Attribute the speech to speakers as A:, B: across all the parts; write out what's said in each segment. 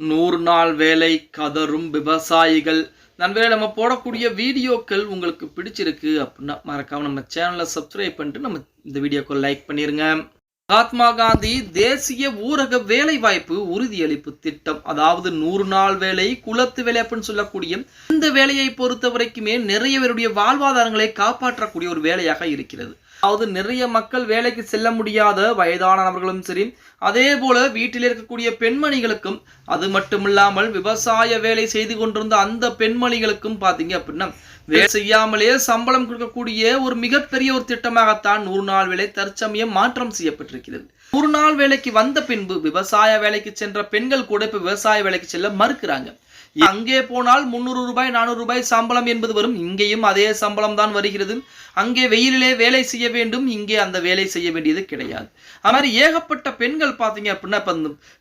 A: நூறு நாள் வேலை கதரும் விவசாயிகள். நண்பர்களே நம்ம போடக்கூடிய வீடியோக்கள் உங்களுக்கு பிடிச்சிருக்கு அப்படின்னா மறக்காமல் நம்ம சேனலை சப்ஸ்கிரைப் பண்ணிட்டு நம்ம இந்த வீடியோக்கு லைக் பண்ணிடுங்க மகாத்மா காந்தி தேசிய ஊரக வேலை வாய்ப்பு உறுதியளிப்பு திட்டம். அதாவது நூறு நாள் வேலை குலத்து வேலை அப்படின்னு சொல்லக்கூடிய இந்த வேலையை பொறுத்த வரைக்குமே நிறைய பேருடைய வாழ்வாதாரங்களை காப்பாற்றக்கூடிய ஒரு வேலையாக இருக்கிறது. அதாவது நிறைய மக்கள் வேலைக்கு செல்ல முடியாத வயதானவர்களும் சரி அதே போல வீட்டில் இருக்கக்கூடிய பெண்மணிகளுக்கும் அது மட்டுமில்லாமல் விவசாய வேலை செய்து கொண்டிருந்த அந்த பெண்மணிகளுக்கும் பாத்தீங்க அப்படின்னா வேலை செய்யாமலே சம்பளம் கொடுக்கக்கூடிய ஒரு மிகப்பெரிய ஒரு திட்டமாகத்தான் நூறு நாள் வேலை தற்சமயம் மாற்றம் இருக்கிறது ஒரு நாள் வேலைக்கு வந்த பின்பு விவசாய வேலைக்கு சென்ற பெண்கள் கூட இப்ப விவசாய வேலைக்கு செல்ல மறுக்கிறாங்க. அங்கே போனால் முந்நூறு ரூபாய் நானூறு ரூபாய் சம்பளம் என்பது வரும். இங்கேயும் அதே சம்பளம் தான் வருகிறது. அங்கே வெயிலிலே வேலை செய்ய வேண்டும். இங்கே அந்த வேலை செய்ய வேண்டியது கிடையாது. அது மாதிரி ஏகப்பட்ட பெண்கள் பார்த்தீங்க அப்படின்னா இப்போ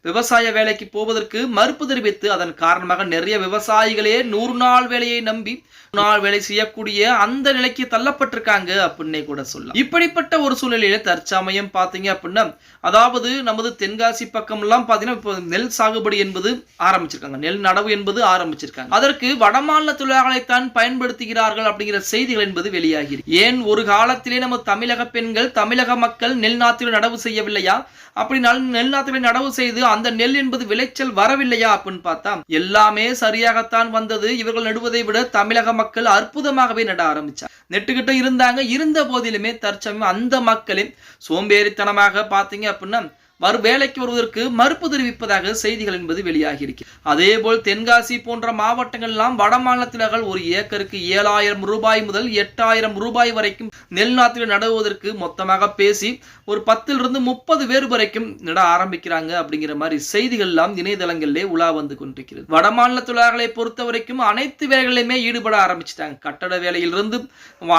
A: விவசாய வேலைக்கு போவதற்கு மறுப்பு தெரிவித்து அதன் காரணமாக நிறைய விவசாயிகளே நூறு நாள் வேலையை நம்பி நாள் வேலை செய்யக்கூடிய அந்த நிலைக்கு தள்ளப்பட்டிருக்காங்க அப்படின்னே கூட சொல்லலாம். இப்படிப்பட்ட ஒரு சூழ்நிலையில தற்சமயம் பார்த்தீங்க அப்படின்னா அதாவது நமது தென்காசி பக்கம் எல்லாம் பார்த்தீங்கன்னா இப்போ நெல் சாகுபடி என்பது ஆரம்பிச்சிருக்காங்க. நெல் நடவு என்பது ஆரம்பிச்சிருக்காங்க. அதற்கு வடமாநில தொழிலாளர்களைத்தான் பயன்படுத்துகிறார்கள் அப்படிங்கிற செய்திகள் என்பது வெளியாகிறது ஏன் ஒரு காலத்திலே நம்ம தமிழக பெண்கள் தமிழக மக்கள் நெல் நாத்தில் நடவு செய்யவில்லையா? அப்படி நெல் நாத்தில் நடவு செய்து அந்த நெல் என்பது விளைச்சல் வரவில்லையா அப்படின்னு பார்த்தா எல்லாமே சரியாகத்தான் வந்தது. இவர்கள் நடுவதை விட தமிழக மக்கள் அற்புதமாகவே நட ஆரம்பிச்சார் நெட்டுக்கிட்ட இருந்தாங்க. இருந்த போதிலுமே தற்சமயம் அந்த மக்களின் சோம்பேறித்தனமாக பார்த்தீங்க அப்படின்னா வரு வேலைக்கு வருவதற்கு மறுப்பு தெரிவிப்பதாக செய்திகள் என்பது வெளியாகி இருக்கு அதே போல் தென்காசி போன்ற மாவட்டங்கள் எல்லாம் வட மாநிலத்தினர்கள் ஒரு ஏக்கருக்கு ஏழாயிரம் ரூபாய் முதல் எட்டாயிரம் ரூபாய் வரைக்கும் நெல் நாத்தில் நடுவதற்கு மொத்தமாக பேசி ஒரு பத்திலிருந்து முப்பது பேர் வரைக்கும் நட ஆரம்பிக்கிறாங்க அப்படிங்கிற மாதிரி செய்திகள் எல்லாம் இணையதளங்களிலே உலா வந்து கொண்டிருக்கிறது. வட மாநில தொழிலாளர்களை பொறுத்த வரைக்கும் அனைத்து வேலைகளையுமே ஈடுபட ஆரம்பிச்சிட்டாங்க. கட்டட வேலையிலிருந்து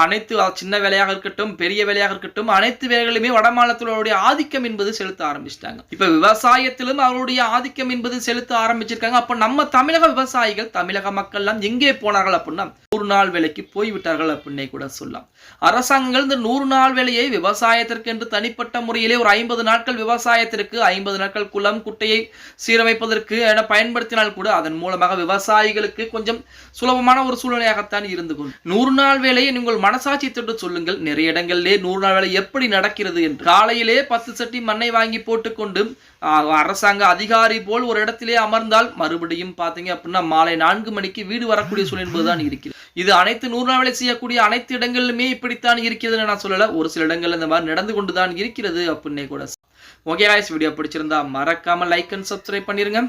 A: அனைத்து சின்ன வேலையாக இருக்கட்டும் பெரிய வேலையாக இருக்கட்டும் அனைத்து வேலைகளிலுமே வட மாநிலத்தினருடைய ஆதிக்கம் என்பது செலுத்த ஆரம்பிச்சிட்டாங்க. இப்ப விவசாயத்திலும் அவருடைய ஆதிக்கம் என்பது செலுத்த ஆரம்பிச்சிருக்காங்க. அப்ப நம்ம தமிழக விவசாயிகள் தமிழக மக்கள் எல்லாம் எங்கே போனார்கள் அப்படின்னா நூறு நாள் வேலைக்கு போய்விட்டார்கள் அப்படின்னே கூட சொல்லலாம். அரசாங்கங்கள் இந்த நூறு நாள் வேலையை விவசாயத்திற்கு என்று தனிப்பட்ட முறையிலே ஒரு ஐம்பது நாட்கள் விவசாயத்திற்கு ஐம்பது நாட்கள் குளம் குட்டையை சீரமைப்பதற்கு என பயன்படுத்தினால் கூட அதன் மூலமாக விவசாயிகளுக்கு கொஞ்சம் சுலபமான ஒரு சூழ்நிலையாகத்தான் இருந்து கொண்டு. நூறு நாள் வேலையை நீங்கள் மனசாட்சி தொட்டு சொல்லுங்கள். நிறைய இடங்களிலே நூறு நாள் வேலை எப்படி நடக்கிறது என்று. காலையிலே பத்து சட்டி மண்ணை வாங்கி போட்டு போட்டுக்கொண்டு அரசாங்க அதிகாரி போல் ஒரு இடத்திலே அமர்ந்தால் மறுபடியும் பார்த்தீங்க அப்படின்னா மாலை நான்கு மணிக்கு வீடு வரக்கூடிய சூழ்நிலை தான் இருக்கிறது. இது அனைத்து நூறு நாள் வேலை செய்யக்கூடிய அனைத்து இடங்களிலுமே இப்படித்தான் இருக்கிறதுன்னு நான் சொல்லல. ஒரு சில இடங்கள் இந்த மாதிரி நடந்து கொண்டு தான் இருக்கிறது அப்படின்னே கூட ஓகே guys வீடியோ பிடிச்சிருந்தா மறக்காம லைக் அண்ட் சப்ஸ்கிரைப் பண்ணிருங்க.